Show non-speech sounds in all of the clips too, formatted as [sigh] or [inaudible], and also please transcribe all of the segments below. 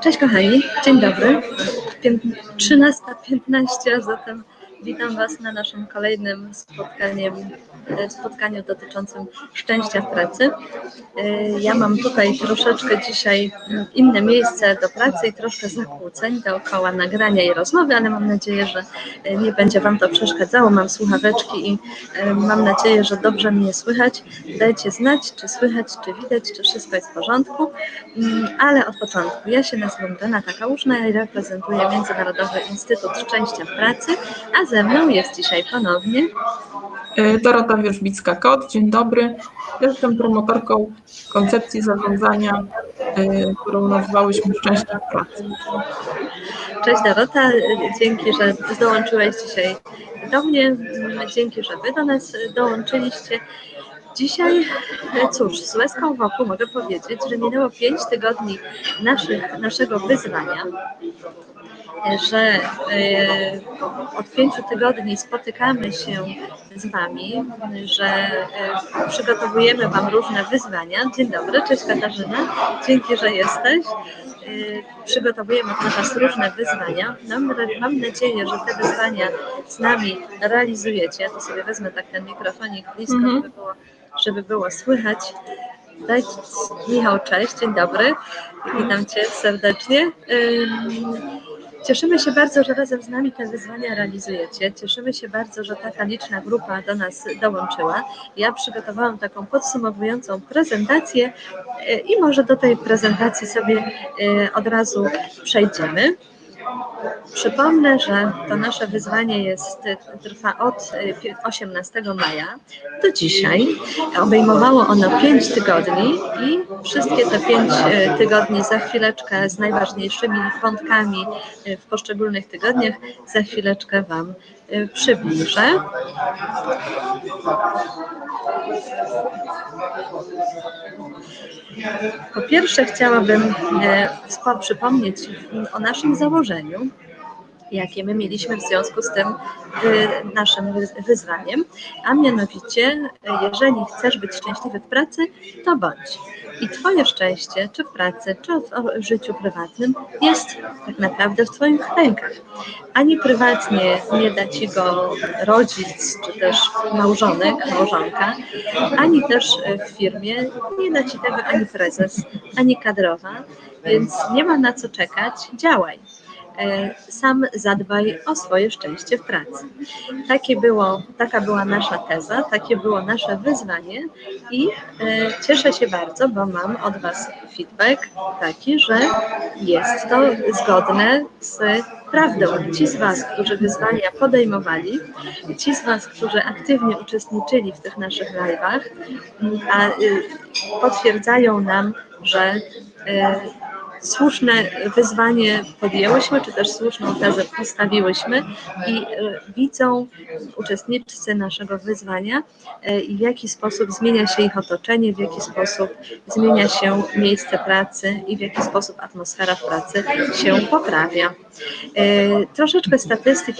Cześć kochani, dzień dobry. 13.15, a zatem witam Was na naszym kolejnym spotkaniem, e, spotkaniu dotyczącym szczęścia w pracy. E, Ja mam tutaj troszeczkę dzisiaj inne miejsce do pracy i troszkę zakłóceń dookoła nagrania i rozmowy, ale mam nadzieję, że e, nie będzie Wam to przeszkadzało. Mam słuchaweczki i mam nadzieję, że dobrze mnie słychać. Dajcie znać, czy słychać, czy widać, czy wszystko jest w porządku. Mm, Ale od początku. Ja się nazywam Renata Kałużna i reprezentuję Międzynarodowy Instytut Szczęścia w Pracy, a ze mną jest dzisiaj ponownie E, Dorota Wierzbicka-Kot, dzień dobry. Jestem promotorką koncepcji zarządzania, e, którą nazwałyśmy Szczęście w pracy. Cześć Dorota, dzięki, że dołączyłeś dzisiaj do mnie, dzięki, że Wy do nas dołączyliście. Dzisiaj, cóż, z łezką wokół mogę powiedzieć, że minęło 5 tygodni naszych, naszego wyzwania, że e, od pięciu tygodni spotykamy się z Wami, że e, przygotowujemy Wam różne wyzwania. Dzień dobry, cześć Katarzyna, dzięki, że jesteś. E, Przygotowujemy dla Was różne wyzwania. Mam, mam nadzieję, że te wyzwania z nami realizujecie. Ja to sobie wezmę tak ten mikrofonik blisko, Mhm. żeby, było, żeby było słychać. Dajcie, Michał, cześć, dzień dobry. Witam Cię serdecznie. Ym, Cieszymy się bardzo, że razem z nami te wyzwania realizujecie. Cieszymy się bardzo, że taka liczna grupa do nas dołączyła. Ja przygotowałam taką podsumowującą prezentację e, i może do tej prezentacji sobie e, od razu przejdziemy. Przypomnę, że to nasze wyzwanie jest, trwa od e, 18 maja do dzisiaj. Obejmowało ono 5 tygodni i wszystkie te 5 tygodni za chwileczkę z najważniejszymi wątkami e, w poszczególnych tygodniach za chwileczkę Wam przybliżę. Po pierwsze chciałabym spo- przypomnieć o naszym założeniu, jakie my mieliśmy w związku z tym y, naszym wy- wyzwaniem, a mianowicie, jeżeli chcesz być szczęśliwy w pracy, to bądź. I Twoje szczęście, czy w pracy, czy w życiu prywatnym, jest tak naprawdę w Twoich rękach. Ani prywatnie nie da Ci go rodzic, czy też małżonek, małżonka, ani też w firmie nie da Ci tego ani prezes, ani kadrowa, więc nie ma na co czekać, działaj sam zadbaj o swoje szczęście w pracy. Takie było, taka była nasza teza, takie było nasze wyzwanie i e, cieszę się bardzo, bo mam od Was feedback taki, że jest to zgodne z prawdą. Ci z Was, którzy wyzwania podejmowali, ci z Was, którzy aktywnie uczestniczyli w tych naszych live'ach, y, potwierdzają nam, że y, słuszne wyzwanie podjęłyśmy, czy też słuszną tezę postawiłyśmy i e, widzą uczestnicy naszego wyzwania, e, w jaki sposób zmienia się ich otoczenie, w jaki sposób zmienia się miejsce pracy i w jaki sposób atmosfera w pracy się poprawia. E, Troszeczkę statystyk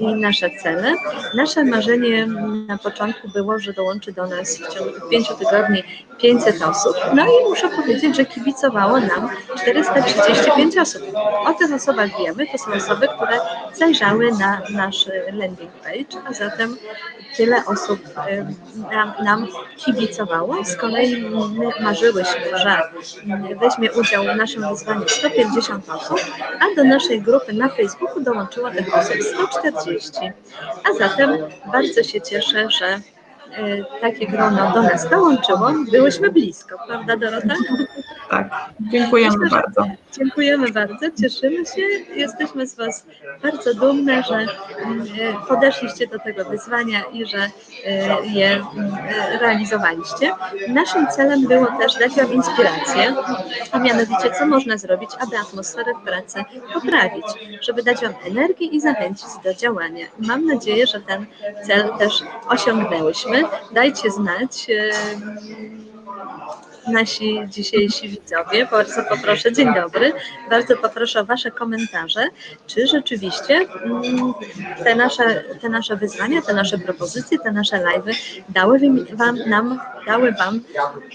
i, nasze cele. Nasze marzenie na początku było, że dołączy do nas w ciągu pięciu tygodni 500 osób. No i muszę powiedzieć, że kibicowało nam 435 osób. O tych osobach wiemy, to są osoby, które zajrzały na nasz landing page, a zatem tyle osób em, nam, nam kibicowało. Z kolei my marzyłyśmy, że weźmie udział w naszym wyzwaniu 150 osób, a do naszej grupy na Facebooku dołączyło tych osób 140. A zatem bardzo się cieszę, że takie grono do nas dołączyło. Byłyśmy blisko, prawda Dorota? Tak, dziękujemy Myślę, bardzo. Dziękujemy bardzo, cieszymy się. Jesteśmy z Was bardzo dumne, że mm, e, podeszliście do tego wyzwania i że e, je mm, e, realizowaliście. Naszym celem było też dać Wam inspirację, a mianowicie co można zrobić, aby atmosferę w pracy poprawić, żeby dać Wam energię i zachęcić do działania. Mam nadzieję, że ten cel też osiągnęłyśmy. Dajcie znać. Nasi dzisiejsi widzowie. Bardzo poproszę, dzień dobry. Bardzo poproszę o Wasze komentarze, czy rzeczywiście mm, te nasze, te nasze wyzwania, te nasze propozycje, te nasze live'y dały wam, nam, dały Wam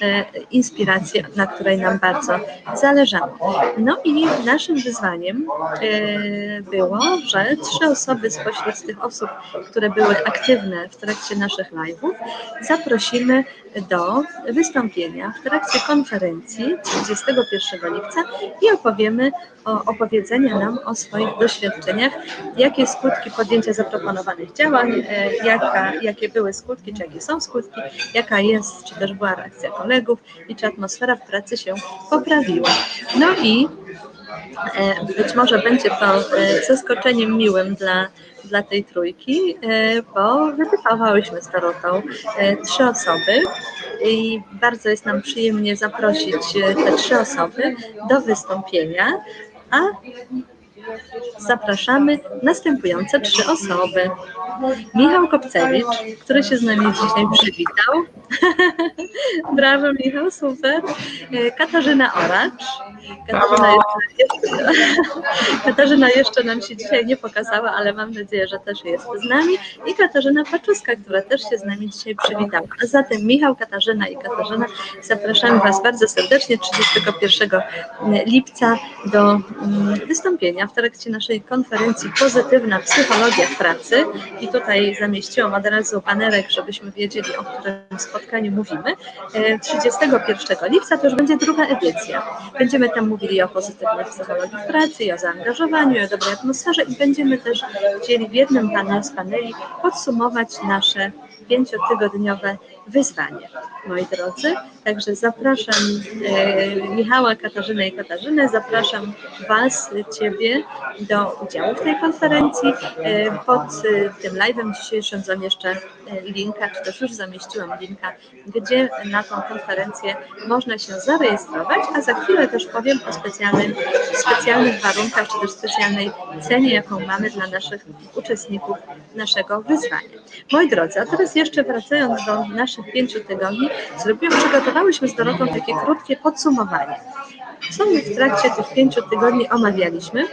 e, inspirację, na której nam bardzo zależało. No i naszym wyzwaniem e, było, że trzy osoby spośród tych osób, które były aktywne w trakcie naszych live'ów, zaprosimy do wystąpienia w trakcie konferencji 31 lipca i opowiemy o opowiedzenia nam o swoich doświadczeniach, jakie skutki podjęcia zaproponowanych działań, e, jaka, jakie były skutki, czy jakie są skutki, jaka jest, czy też była reakcja kolegów i czy atmosfera w pracy się poprawiła. No i być może będzie to e, zaskoczeniem miłym dla, dla tej trójki, e, bo wytypowałyśmy z Dorotą e, trzy osoby i bardzo jest nam przyjemnie zaprosić e, te trzy osoby do wystąpienia, a zapraszamy następujące trzy osoby. Michał Kopcewicz, który się z nami dzisiaj przywitał. [laughs] Brawo Michał, super. Katarzyna Oracz. Katarzyna jeszcze, Katarzyna jeszcze nam się dzisiaj nie pokazała, ale mam nadzieję, że też jest z nami. I Katarzyna Paczuska, która też się z nami dzisiaj przywitała. A zatem Michał, Katarzyna i Katarzyna zapraszamy Was bardzo serdecznie 31 lipca do mm, wystąpienia w trakcie naszej konferencji Pozytywna Psychologia w Pracy. I tutaj zamieściłam od razu banerek, żebyśmy wiedzieli, o którym spotkaniu mówimy. E, 31 lipca to już będzie druga edycja. Będziemy tam mówili o pozytywnej psychologii w pracy, i o zaangażowaniu, i o dobrej atmosferze i będziemy też chcieli w jednym panel z paneli podsumować nasze pięciotygodniowe wyzwanie. Moi drodzy, także zapraszam e, Michała, Katarzynę i Katarzynę, zapraszam Was, Ciebie do udziału w tej konferencji. E, pod e, tym live'em dzisiejszym zamieszczę linka, czy też już zamieściłam linka, gdzie na tą konferencję można się zarejestrować, a za chwilę też powiem o specjalnym, specjalnych warunkach, czy też specjalnej cenie, jaką mamy dla naszych uczestników naszego wyzwania. Moi drodzy, a teraz jeszcze wracając do naszych pięciu tygodni, zrobiłam, przygotowałyśmy z Dorotą takie krótkie podsumowanie. Co my w trakcie tych pięciu tygodni omawialiśmy?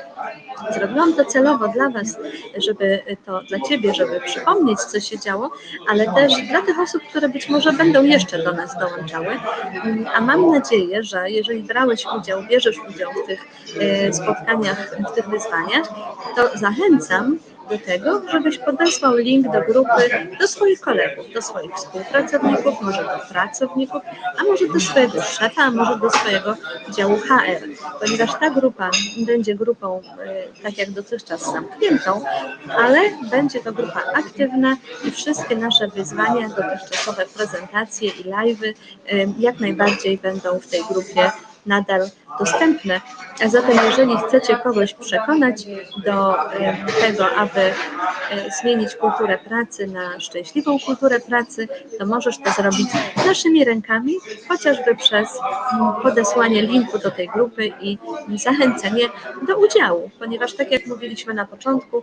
Zrobiłam to celowo dla Was, żeby to dla Ciebie, żeby przypomnieć, co się działo, ale też dla tych osób, które być może będą jeszcze do nas dołączały. A mam nadzieję, że jeżeli brałeś udział, bierzesz udział w tych e, spotkaniach, w tych wyzwaniach, to zachęcam do tego, żebyś podesłał link do grupy do swoich kolegów, do swoich współpracowników, może do pracowników, a może do swojego szefa, a może do swojego działu HR, ponieważ ta grupa będzie grupą, e, tak jak dotychczas, zamkniętą, ale będzie to grupa aktywna i wszystkie nasze wyzwania, dotychczasowe prezentacje i live'y e, jak najbardziej będą w tej grupie nadal dostępne. A zatem, jeżeli chcecie kogoś przekonać do tego, aby e, zmienić kulturę pracy na szczęśliwą kulturę pracy, to możesz to zrobić naszymi rękami, chociażby przez mm, podesłanie linku do tej grupy i zachęcenie do udziału, ponieważ tak jak mówiliśmy na początku,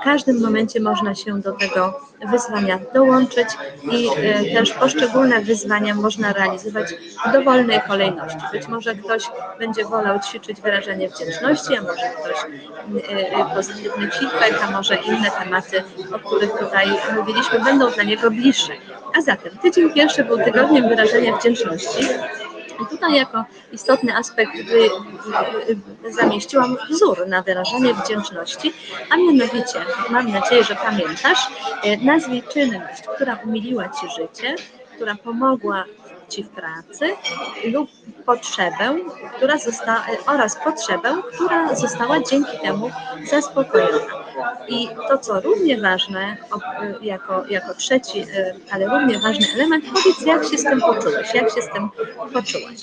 w każdym momencie można się do tego wyzwania dołączyć i e, też poszczególne wyzwania można realizować w dowolnej kolejności. Być może ktoś będzie wolał ćwiczyć wyrażenie wdzięczności, a może ktoś e, e, pozytywny feedback, a może inne tematy, o których tutaj mówiliśmy, będą dla niego bliższe. A zatem tydzień pierwszy był tygodniem wyrażenia wdzięczności. I tutaj jako istotny aspekt wy, y, zamieściłam wzór na wyrażanie wdzięczności, a mianowicie, mam nadzieję, że pamiętasz, y, nazwij czynność, która umiliła Ci życie, która pomogła Ci w pracy lub potrzebę, która została, oraz potrzebę, która została dzięki temu zaspokojona. I to, co równie ważne, y, jako, jako trzeci, y, ale równie ważny element, powiedz, jak się z tym poczułeś, jak się z tym poczułaś.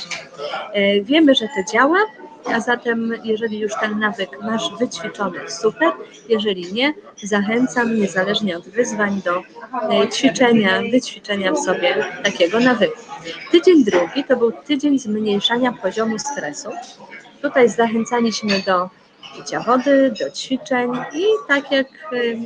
Y, Wiemy, że to działa, a zatem, jeżeli już ten nawyk masz wyćwiczony, super. Jeżeli nie, zachęcam, niezależnie od wyzwań, do e, ćwiczenia, wyćwiczenia w sobie takiego nawyku. Tydzień drugi to był tydzień zmniejszania poziomu stresu. Tutaj zachęcaliśmy do picia wody, do ćwiczeń i tak jak y,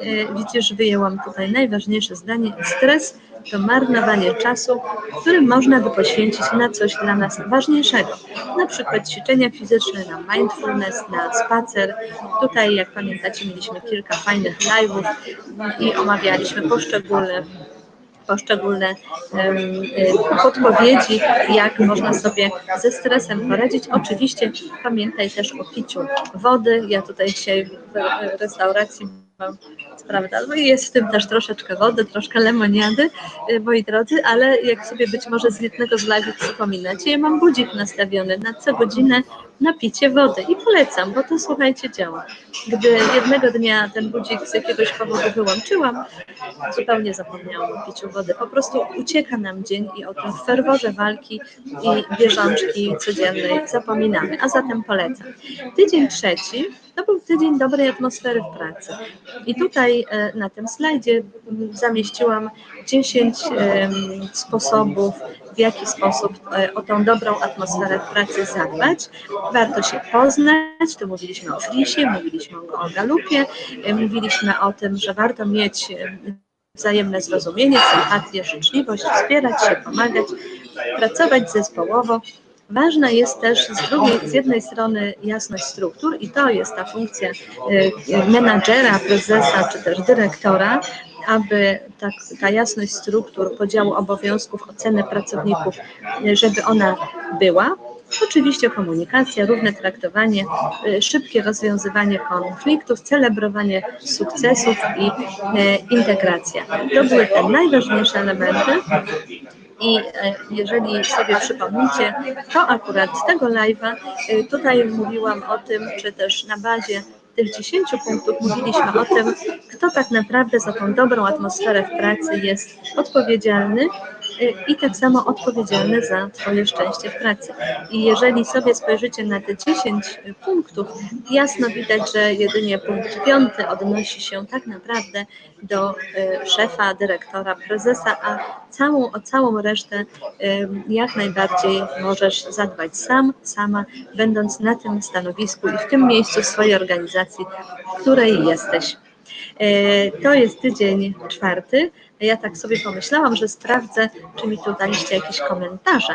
e, widzisz, wyjęłam tutaj najważniejsze zdanie. Stres to marnowanie czasu, który można by poświęcić na coś dla nas ważniejszego. Na przykład ćwiczenia fizyczne, na mindfulness, na spacer. Tutaj, jak pamiętacie, mieliśmy kilka fajnych live'ów i omawialiśmy poszczególne poszczególne y, podpowiedzi, jak można sobie ze stresem poradzić. Oczywiście pamiętaj też o piciu wody. Ja tutaj dzisiaj w restauracji mam, prawda, no i jest w tym też troszeczkę wody, troszkę lemoniady, y, moi drodzy, ale jak sobie być może z jednego z live'ów przypominacie, ja mam budzik nastawiony na co godzinę na picie wody i polecam, bo to słuchajcie działa. Gdy jednego dnia ten budzik z jakiegoś powodu wyłączyłam, zupełnie zapomniałam o piciu wody. Po prostu ucieka nam dzień i o tym ferworze walki i bieżączki codziennej zapominamy, a zatem polecam. Tydzień trzeci to był tydzień dobrej atmosfery w pracy. I tutaj e, na tym slajdzie zamieściłam 10 em, sposobów, w jaki sposób e, o tą dobrą atmosferę w pracy zadbać. Warto się poznać, tu mówiliśmy o frisie, mówiliśmy o galupie, e, mówiliśmy o tym, że warto mieć e, wzajemne zrozumienie, sympatię, życzliwość, wspierać się, pomagać, pracować zespołowo. Ważna jest też z drugiej, z jednej strony jasność struktur i to jest ta funkcja menadżera, prezesa czy też dyrektora, aby ta, ta jasność struktur, podziału obowiązków, oceny pracowników, y, żeby ona była. Oczywiście komunikacja, równe traktowanie, y, szybkie rozwiązywanie konfliktów, celebrowanie sukcesów i y, integracja. To były te najważniejsze elementy. I e, jeżeli sobie przypomnicie, to akurat z tego live'a tutaj mówiłam o tym, czy też na bazie tych 10 punktów. Mówiliśmy o tym, kto tak naprawdę za tą dobrą atmosferę w pracy jest odpowiedzialny i tak samo odpowiedzialny za Twoje szczęście w pracy. I jeżeli sobie spojrzycie na te 10 punktów, jasno widać, że jedynie punkt piąty odnosi się tak naprawdę do e, szefa, dyrektora, prezesa, a całą, o całą resztę jak najbardziej możesz zadbać sam, sama, będąc na tym stanowisku i w tym miejscu swojej organizacji, w której jesteś. E, To jest tydzień czwarty. Ja tak sobie pomyślałam, że sprawdzę, czy mi tu daliście jakieś komentarze.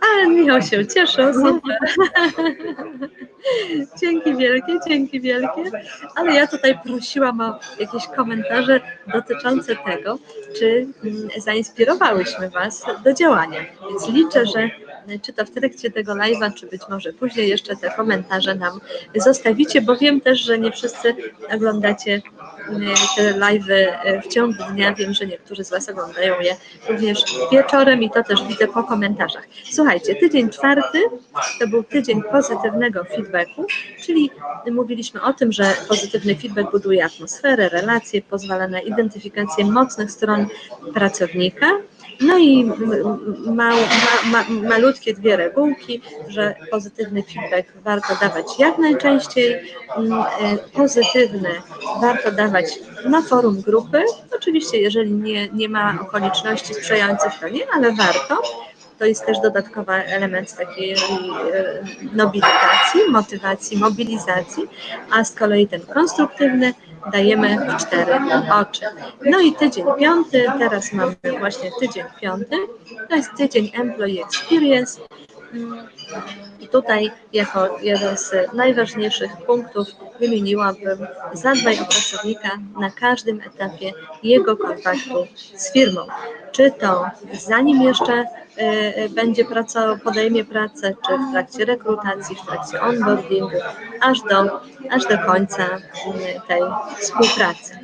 Ale Michał się cieszył, super. [laughs] Dzięki wielkie, dzięki wielkie. Ale ja tutaj prosiłam o jakieś komentarze dotyczące tego, czy mm, zainspirowałyśmy Was do działania. Więc liczę, że czy to w trakcie tego live'a, czy być może później jeszcze te komentarze nam zostawicie, bo wiem też, że nie wszyscy oglądacie mm, te live'y w ciągu dnia. Wiem, że niektórzy z Was oglądają je również wieczorem i to też widzę po komentarzach. Słuchajcie, tydzień czwarty to był tydzień pozytywnego feedbacku, czyli mówiliśmy o tym, że pozytywny feedback buduje atmosferę, relacje, pozwala na identyfikację mocnych stron pracownika. No i ma, ma, ma, malutkie dwie regułki, że pozytywny feedback warto dawać jak najczęściej, mm, e, pozytywny warto dawać na forum grupy. Oczywiście, jeżeli nie, nie ma okoliczności sprzyjających, to nie, ale warto. To jest też dodatkowy element takiej e, nobilitacji, motywacji, mobilizacji, a z kolei ten konstruktywny dajemy w cztery oczy. No i tydzień piąty, teraz mamy właśnie tydzień piąty, to jest tydzień Employee Experience. I tutaj jako jeden z najważniejszych punktów wymieniłabym zadbaj o pracownika na każdym etapie jego kontaktu z firmą. Czy to zanim jeszcze e, e, będzie pracował, podejmie pracę, czy w trakcie rekrutacji, w trakcie onboardingu, aż do, aż do końca mm, tej współpracy.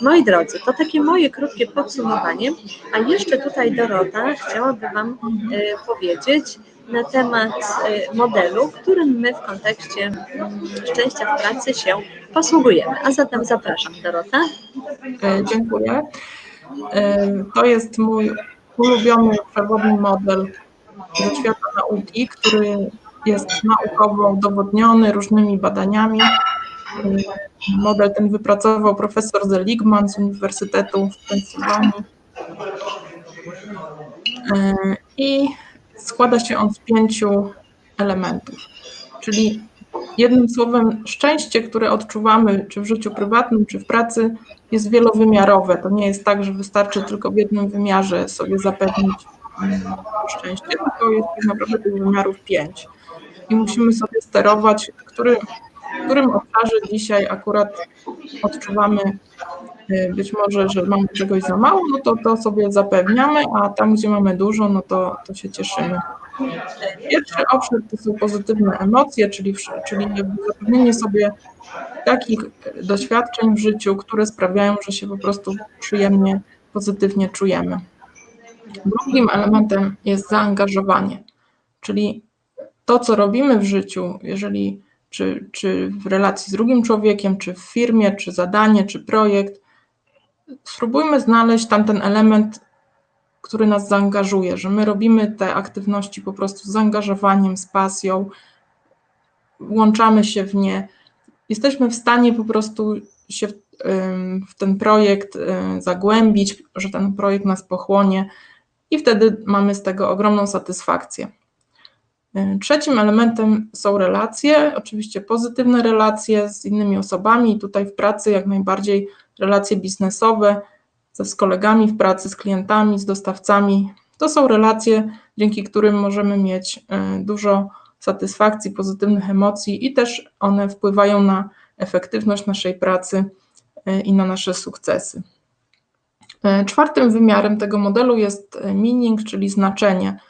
Moi drodzy, to takie moje krótkie podsumowanie, a jeszcze tutaj Dorota chciałaby Wam e, powiedzieć na temat e, modelu, którym my w kontekście mm, szczęścia w pracy się posługujemy. A zatem zapraszam Dorota. E, Dziękuję. E, To jest mój ulubiony przewodni model ze świata nauki, który jest naukowo udowodniony różnymi badaniami. E, Model ten wypracował profesor Zeligman z Uniwersytetu w Pensylwanii. I składa się on z pięciu elementów, czyli jednym słowem, szczęście, które odczuwamy, czy w życiu prywatnym, czy w pracy, jest wielowymiarowe. To nie jest tak, że wystarczy tylko w jednym wymiarze sobie zapewnić szczęście, tylko jest tak naprawdę tych wymiarów pięć. I musimy sobie sterować, który, w którym obszarze dzisiaj akurat odczuwamy być może, że mamy czegoś za mało, no to to sobie zapewniamy, a tam, gdzie mamy dużo, no to, to się cieszymy. Pierwszy obszar to są pozytywne emocje, czyli, czyli zapewnienie sobie takich doświadczeń w życiu, które sprawiają, że się po prostu przyjemnie, pozytywnie czujemy. Drugim elementem jest zaangażowanie, czyli to, co robimy w życiu, jeżeli czy, czy w relacji z drugim człowiekiem, czy w firmie, czy zadanie, czy projekt, spróbujmy znaleźć tam ten element, który nas zaangażuje, że my robimy te aktywności po prostu z zaangażowaniem, z pasją, włączamy się w nie, jesteśmy w stanie po prostu się w, w ten projekt zagłębić, że ten projekt nas pochłonie i wtedy mamy z tego ogromną satysfakcję. Trzecim elementem są relacje, oczywiście pozytywne relacje z innymi osobami, tutaj w pracy jak najbardziej relacje biznesowe, z kolegami w pracy, z klientami, z dostawcami. To są relacje, dzięki którym możemy mieć dużo satysfakcji, pozytywnych emocji i też one wpływają na efektywność naszej pracy i na nasze sukcesy. Czwartym wymiarem tego modelu jest meaning, czyli znaczenie,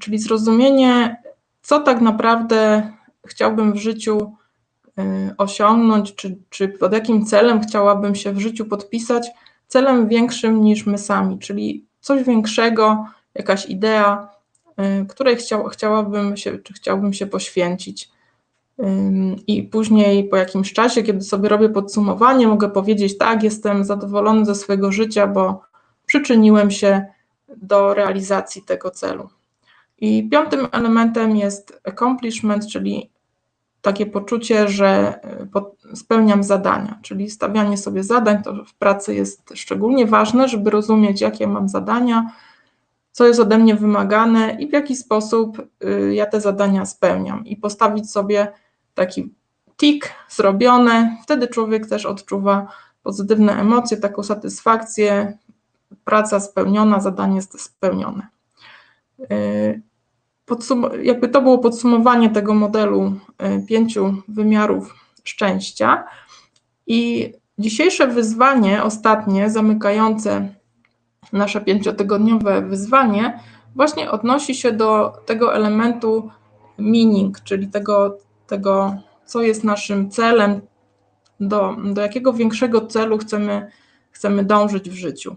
czyli zrozumienie, co tak naprawdę chciałbym w życiu osiągnąć, czy, czy pod jakim celem chciałabym się w życiu podpisać, celem większym niż my sami, czyli coś większego, jakaś idea, której chciał, chciałabym się, czy się poświęcić. I później po jakimś czasie, kiedy sobie robię podsumowanie, mogę powiedzieć: Tak, jestem zadowolony ze swojego życia, bo przyczyniłem się do realizacji tego celu. I piątym elementem jest accomplishment, czyli takie poczucie, że spełniam zadania, czyli stawianie sobie zadań. To w pracy jest szczególnie ważne, żeby rozumieć, jakie mam zadania, co jest ode mnie wymagane i w jaki sposób ja te zadania spełniam, i postawić sobie taki tik zrobione. Wtedy człowiek też odczuwa pozytywne emocje, taką satysfakcję, praca spełniona, zadanie jest spełnione. Podsum- jakby to było podsumowanie tego modelu pięciu wymiarów szczęścia. I dzisiejsze wyzwanie, ostatnie, zamykające nasze pięciotygodniowe wyzwanie, właśnie odnosi się do tego elementu meaning, czyli tego, tego co jest naszym celem, do, do jakiego większego celu chcemy, chcemy dążyć w życiu.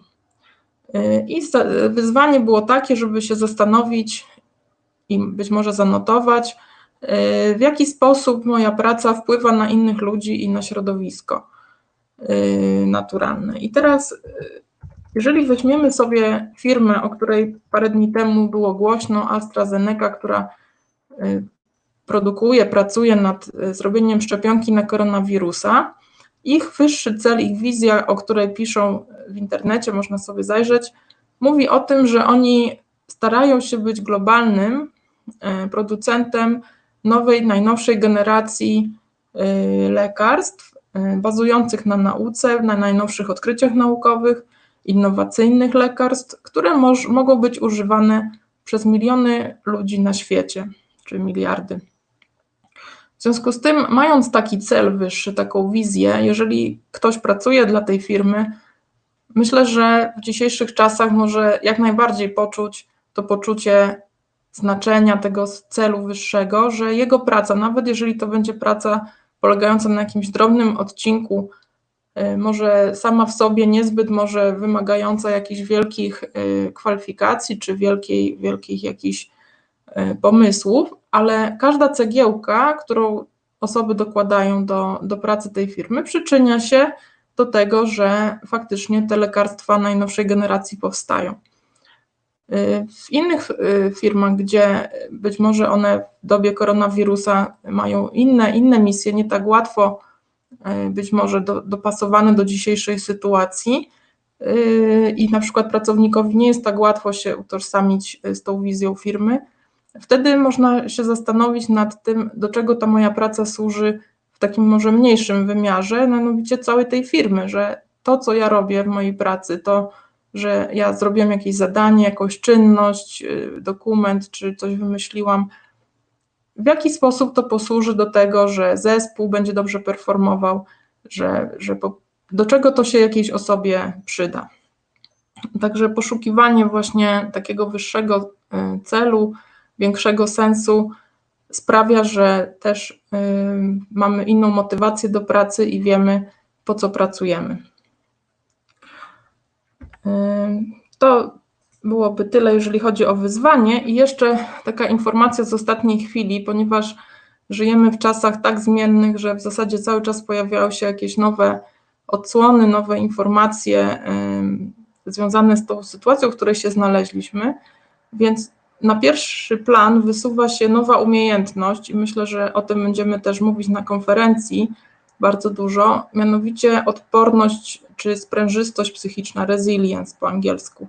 I wyzwanie było takie, żeby się zastanowić i być może zanotować, w jaki sposób moja praca wpływa na innych ludzi i na środowisko naturalne. I teraz, jeżeli weźmiemy sobie firmę, o której parę dni temu było głośno, AstraZeneca, która produkuje, pracuje nad zrobieniem szczepionki na koronawirusa, ich wyższy cel, ich wizja, o której piszą w internecie, można sobie zajrzeć, mówi o tym, że oni starają się być globalnym producentem nowej, najnowszej generacji lekarstw, bazujących na nauce, na najnowszych odkryciach naukowych, innowacyjnych lekarstw, które moż, mogą być używane przez miliony ludzi na świecie, czy miliardy. W związku z tym, mając taki cel wyższy, taką wizję, jeżeli ktoś pracuje dla tej firmy, myślę, że w dzisiejszych czasach może jak najbardziej poczuć to poczucie znaczenia tego celu wyższego, że jego praca, nawet jeżeli to będzie praca polegająca na jakimś drobnym odcinku, może sama w sobie niezbyt może wymagająca jakichś wielkich kwalifikacji czy wielkiej, wielkich jakichś pomysłów, ale każda cegiełka, którą osoby dokładają do, do pracy tej firmy, przyczynia się do tego, że faktycznie te lekarstwa najnowszej generacji powstają. W innych firmach, gdzie być może one w dobie koronawirusa mają inne, inne misje, nie tak łatwo być może do, dopasowane do dzisiejszej sytuacji. I na przykład pracownikowi nie jest tak łatwo się utożsamić z tą wizją firmy, Wtedy można się zastanowić nad tym, do czego ta moja praca służy w takim może mniejszym wymiarze, mianowicie całej tej firmy, że to, co ja robię w mojej pracy, to, że ja zrobiłam jakieś zadanie, jakąś czynność, y, dokument, czy coś wymyśliłam, w jaki sposób to posłuży do tego, że zespół będzie dobrze performował, że, że po, do czego to się jakiejś osobie przyda. Także poszukiwanie właśnie takiego wyższego y, celu, większego sensu sprawia, że też y, mamy inną motywację do pracy i wiemy, po co pracujemy. To byłoby tyle, jeżeli chodzi o wyzwanie. I jeszcze taka informacja z ostatniej chwili, ponieważ żyjemy w czasach tak zmiennych, że w zasadzie cały czas pojawiają się jakieś nowe odsłony, nowe informacje związane z tą sytuacją, w której się znaleźliśmy. Więc na pierwszy plan wysuwa się nowa umiejętność, i myślę, że o tym będziemy też mówić na konferencji bardzo dużo, mianowicie odporność czy sprężystość psychiczna, resilience po angielsku.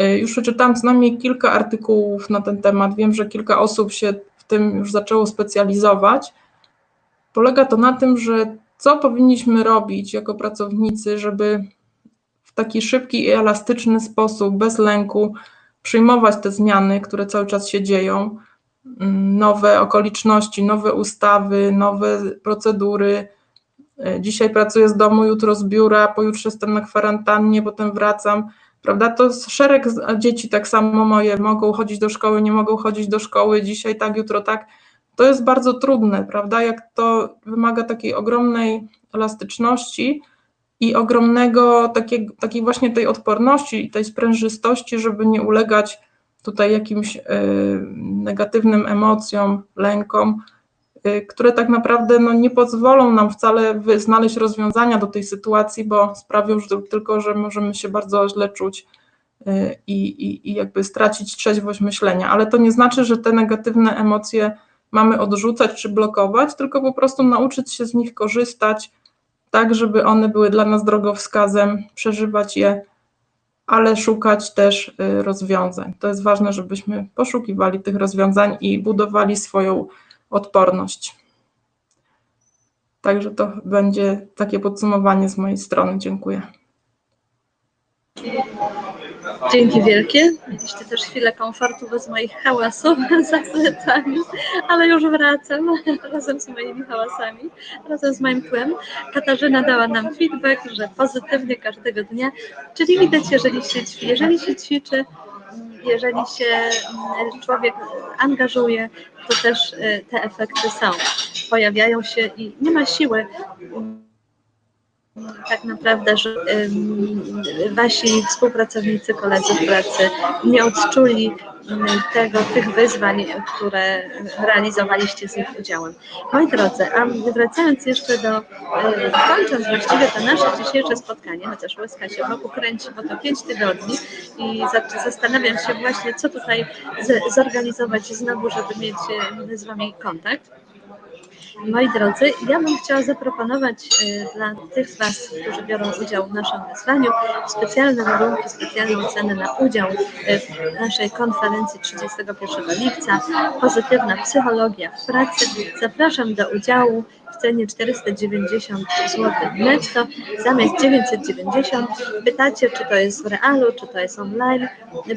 Y, Już przeczytałam co najmniej kilka artykułów na ten temat. Wiem, że kilka osób się w tym już zaczęło specjalizować. Polega to na tym, że co powinniśmy robić jako pracownicy, żeby w taki szybki i elastyczny sposób, bez lęku, przyjmować te zmiany, które cały czas się dzieją, mm, nowe okoliczności, nowe ustawy, nowe procedury. Y, Dzisiaj pracuję z domu, jutro z biura, pojutrze jestem na kwarantannie, potem wracam. Prawda? To szereg dzieci, tak samo moje, mogą chodzić do szkoły, nie mogą chodzić do szkoły, dzisiaj tak, jutro tak. To jest bardzo trudne, prawda? Jak to wymaga takiej ogromnej elastyczności i ogromnego takiej, takiej właśnie tej odporności i tej sprężystości, żeby nie ulegać tutaj jakimś y, negatywnym emocjom, lękom, które tak naprawdę no, nie pozwolą nam wcale znaleźć rozwiązania do tej sytuacji, bo sprawią że tylko, że możemy się bardzo źle czuć y, i, i, i jakby stracić trzeźwość myślenia. Ale to nie znaczy, że te negatywne emocje mamy odrzucać czy blokować, tylko po prostu nauczyć się z nich korzystać, tak żeby one były dla nas drogowskazem, przeżywać je, ale szukać też y, rozwiązań. To jest ważne, żebyśmy poszukiwali tych rozwiązań i budowali swoją odporność. Także to będzie takie podsumowanie z mojej strony. Dziękuję. Dzięki wielkie. Mieliście też chwilę komfortu bez moich hałasów za ale już wracam [laughs] razem z moimi hałasami, razem z moim tłem. Katarzyna dała nam feedback, że pozytywnie każdego dnia, czyli widać, jeżeli się, ćwi- jeżeli się ćwiczy, jeżeli się mm, człowiek angażuje, to też y, te efekty są. Pojawiają się i nie ma siły mm, tak naprawdę, że wasi współpracownicy, koledzy w pracy nie odczuli tego, tych wyzwań, które realizowaliście z ich udziałem. Moi drodzy, a wracając jeszcze do, y, kończąc właściwie to nasze dzisiejsze spotkanie, chociaż łyska się wokół kręci, bo to pięć tygodni i za- zastanawiam się właśnie, co tutaj zorganizować znowu, żeby mieć y, z wami kontakt. Moi drodzy, ja bym chciała zaproponować y, dla tych z Was, którzy biorą udział w naszym wyzwaniu, specjalne warunki, specjalną cenę na udział y, w naszej konferencji 31 lipca. Pozytywna psychologia w pracy. Zapraszam do udziału w cenie 490 zł netto zamiast 990. Pytacie, czy to jest w realu, czy to jest online.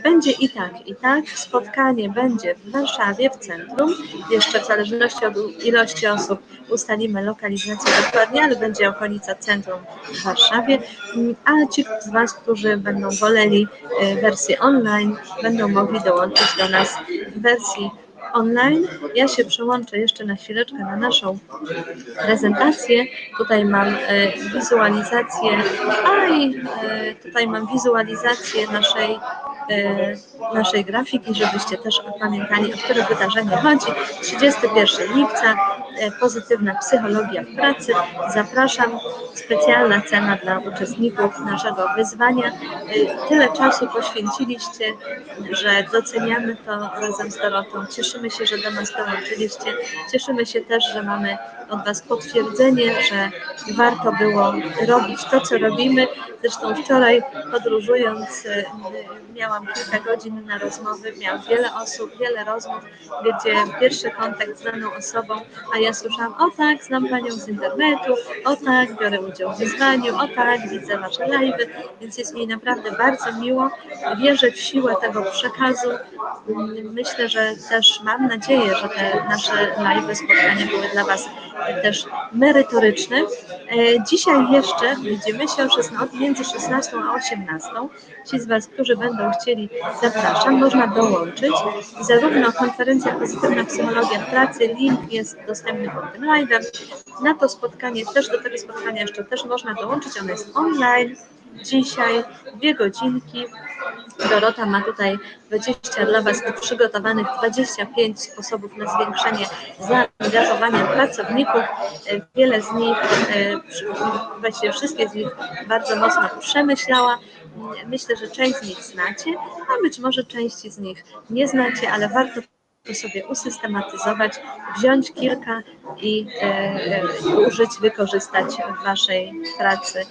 Będzie i tak, i tak. Spotkanie będzie w Warszawie, w centrum. Jeszcze w zależności od ilości osób ustalimy lokalizację dokładnie, ale będzie okolica centrum w Warszawie. A ci z Was, którzy będą woleli y, wersję online, będą mogli dołączyć do nas w wersji online. Ja się przełączę jeszcze na chwileczkę na naszą prezentację. Tutaj mam e, wizualizację, a e, tutaj mam wizualizację naszej, e, naszej grafiki, żebyście też pamiętali, o które wydarzenie chodzi. 31 lipca pozytywna psychologia w pracy. Zapraszam. Specjalna cena dla uczestników naszego wyzwania. E, Tyle czasu poświęciliście, że doceniamy to razem z Dorotą. Cieszymy się, że do nas dołączyliście. Cieszymy się też, że mamy od Was potwierdzenie, że warto było robić to, co robimy. Zresztą wczoraj podróżując e, miałam kilka godzin na rozmowy, miałam wiele osób, wiele rozmów, gdzie pierwszy kontakt z daną osobą, a ja słyszałam, o tak, znam Panią z internetu, o tak, biorę udział w wyzwaniu, o tak, widzę Wasze live'y, więc jest mi naprawdę bardzo miło. Wierzę w siłę tego przekazu. Myślę, że też mam nadzieję, że te nasze live'y, spotkania były dla Was też merytoryczne. E, Dzisiaj jeszcze widzimy się o 16, między 16 a 18. Ci z Was, którzy będą chcieli, zapraszam. Można dołączyć. Zarówno konferencja Pozytywna Psychologia Pracy, link jest dostępny pod tym live'em. Na to spotkanie, też do tego spotkania jeszcze też można dołączyć. Ono jest online. Dzisiaj dwie godzinki. Dorota ma tutaj 20 dla Was przygotowanych 25 sposobów na zwiększenie zaangażowania pracowników. E, Wiele z nich, e, właściwie wszystkie z nich bardzo mocno przemyślała. Myślę, że część z nich znacie, a być może części z nich nie znacie, ale warto to sobie usystematyzować, wziąć kilka i e, e, użyć, wykorzystać w Waszej pracy,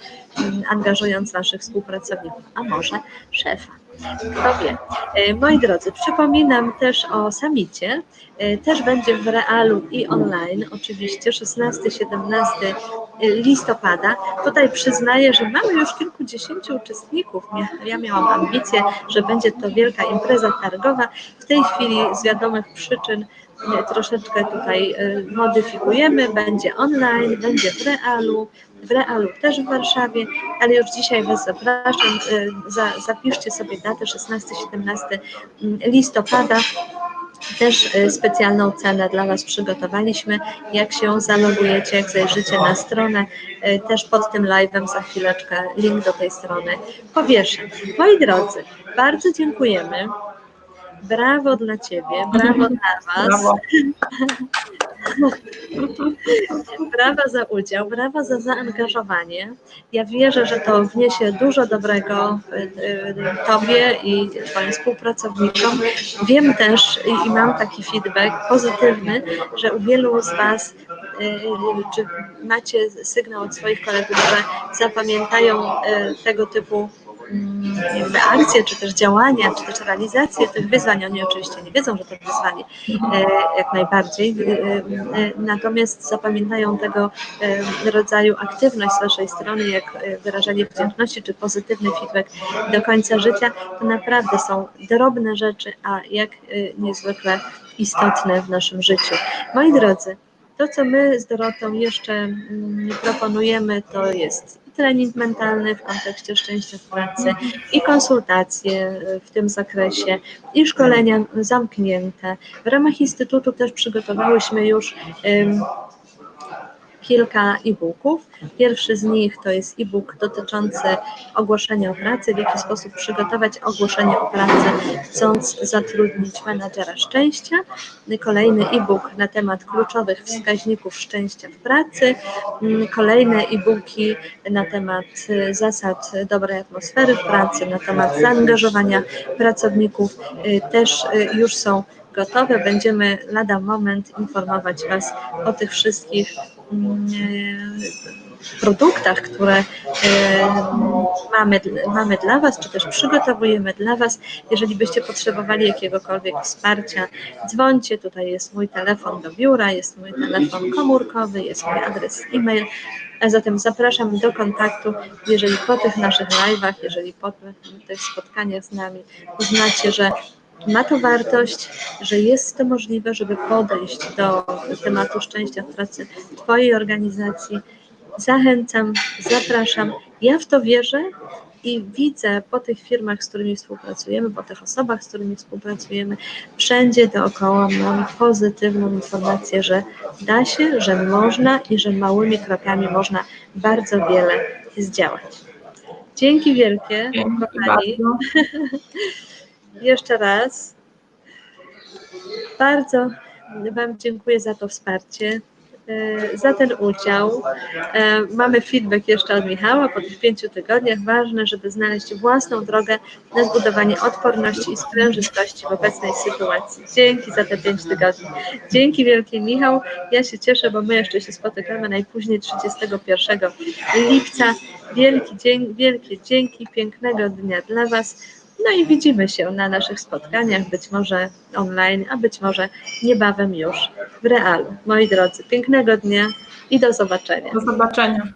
angażując Waszych współpracowników, a może szefa. Kto wie. E, Moi drodzy, przypominam też o samicie. E, Też będzie w realu i online, oczywiście 16-17 listopada. Tutaj przyznaję, że mamy już kilkudziesięciu uczestników. Ja miałam ambicję, że będzie to wielka impreza targowa. W tej chwili z wiadomych przyczyn e, troszeczkę tutaj e, modyfikujemy. Będzie online, będzie w realu. W realu też w Warszawie, ale już dzisiaj Was zapraszam. e, Za, zapiszcie sobie datę 16-17 listopada. Też y, specjalną cenę dla Was przygotowaliśmy. Jak się zalogujecie, jak zajrzycie na stronę, y, też pod tym live'em za chwileczkę link do tej strony powieszę. Moi drodzy, bardzo dziękujemy. Brawo dla Ciebie, brawo [laughs] dla Was. Brawo. [laughs] Brawa za udział, brawa za zaangażowanie. Ja wierzę, że to wniesie dużo dobrego y, y, Tobie i Twoim współpracownikom. Wiem też i, mam taki feedback pozytywny, że u wielu z Was, y, czy macie sygnał od swoich kolegów, że zapamiętają tego typu jakby akcje, czy też działania, czy też realizację tych wyzwań. Oni oczywiście nie wiedzą, że to wyzwanie e, jak najbardziej. E, e, Natomiast zapamiętają tego rodzaju aktywność z Waszej strony, jak wyrażanie wdzięczności, czy pozytywny feedback do końca życia. To naprawdę są drobne rzeczy, a jak niezwykle istotne w naszym życiu. Moi drodzy, to, co my z Dorotą jeszcze mm, proponujemy, to jest trening mentalny w kontekście szczęścia w pracy, i konsultacje y, w tym zakresie, i szkolenia zamknięte. W ramach Instytutu też przygotowałyśmy już kilka e-booków. Pierwszy z nich to jest e-book dotyczący ogłoszenia o pracy, w jaki sposób przygotować ogłoszenie o pracę, chcąc zatrudnić menadżera szczęścia. Kolejny e-book na temat kluczowych wskaźników szczęścia w pracy. Mm, Kolejne e-booki na temat y, zasad dobrej atmosfery w pracy, na temat zaangażowania pracowników y, też y, już są gotowe. Będziemy lada moment informować Was o tych wszystkich produktach, które e, mamy, mamy dla Was, czy też przygotowujemy dla Was. Jeżeli byście potrzebowali jakiegokolwiek wsparcia, dzwońcie. Tutaj jest mój telefon do biura, jest mój telefon komórkowy, jest mój adres e-mail. A zatem zapraszam do kontaktu, jeżeli po tych naszych live'ach, jeżeli po tych, tych spotkaniach z nami uznacie, że ma to wartość, że jest to możliwe, żeby podejść do tematu szczęścia w pracy Twojej organizacji. Zachęcam, zapraszam. Ja w to wierzę i widzę po tych firmach, z którymi współpracujemy, po tych osobach, z którymi współpracujemy, wszędzie dookoła mam pozytywną informację, że da się, że można i że małymi krokami można bardzo wiele zdziałać. Dzięki wielkie, Dzięki kochani. bardzo. [laughs] Jeszcze raz bardzo Wam dziękuję za to wsparcie. e, za ten udział. E, Mamy feedback jeszcze od Michała po tych pięciu tygodniach. Ważne, żeby znaleźć własną drogę na zbudowanie odporności i sprężystości w obecnej sytuacji. Dzięki za te pięć tygodni. Dzięki wielkie Michał. Ja się cieszę, bo my jeszcze się spotykamy najpóźniej 31 lipca. Wielki dzień, wielkie dzięki, pięknego dnia dla Was. No i widzimy się na naszych spotkaniach, być może online, a być może niebawem już w realu. Moi drodzy, pięknego dnia i do zobaczenia. Do zobaczenia.